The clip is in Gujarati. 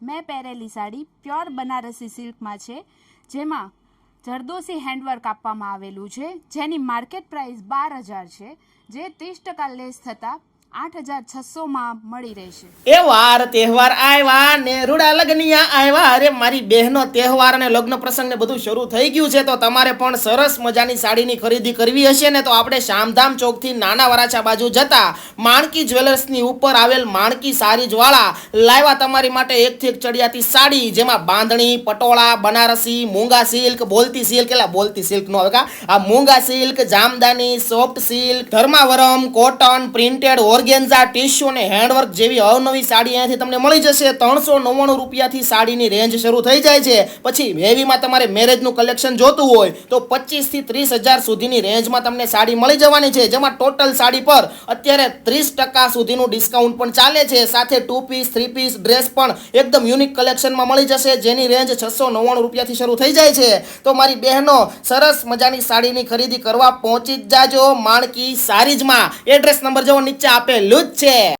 મેં પહેરેલી સાડી પ્યોર બનારસી સિલ્કમાં છે, જેમાં જરદોસી હેન્ડવર્ક આપવામાં આવેલું છે, જેની માર્કેટ પ્રાઇસ બાર હજાર છે, જે ત્રીસ ટકા લેસ થતાં આઠ હજાર છસોમાં મળી રહેશે. એ વાર તહેવાર આવ્યા ને રૂડા લગ્નિયા આવ્યા. અરે, મારી બહેનો તહેવાર અને લગ્ન પ્રસંગ ને બધું શરૂ થઈ ગયું છે, તો તમારે પણ સરસ મજાની સાડીની ખરીદી કરવી હશે ને તો આપણે શામધામ ચોકથી નાના વરાછા બાજુ જતા માણકી જ્વેલર્સની ઉપર આવેલ માણકી સારી જ્વાળા લાવ્યા તમારી માટે એકથી એક ચડિયાતી સાડી, જેમાં બાંધણી, પટોળા, બનારસી, મૂંગા સિલ્ક, બોલતી સિલ્ક એટલે બોલતી સિલ્ક નો આવે આ Moonga silk, Jamdani, soft silk, Dharmavaram, cotton, printed organza tissue અને હેન્ડવર્ક જેવી અવનવી સાડી અહીંયાથી તમને મળી જશે. ત્રણસો નવ્વાણું રૂપિયાથી સાડીની રેન્જ શરૂ થઈ જાય છે. પછી હેવીમાં તમારે મેરેજનું કલેક્શન જોતું હોય તો પચીસથી ત્રીસ હજાર સુધીની રેન્જમાં તમને સાડી મળી જવાની છે. જેમાં ટોટલ સાડી પર અત્યારે ત્રીસ ટકા સુધીનું ડિસ્કાઉન્ટ પણ ચાલે છે. સાથે two piece three piece dress પણ એકદમ યુનિક કલેક્શનમાં મળી જશે. જેની રેન્જ છસો નવ્વાણું રૂપિયાથી શરૂ થઈ જાય છે. તો મારી બહેનો, સરસ મજાની સાડીની ખરીદી કરવા પહોંચી જ જાજો. માણકી સારીજમાં. એડ્રેસ નંબર જેવો નીચે આપેલું જ છે.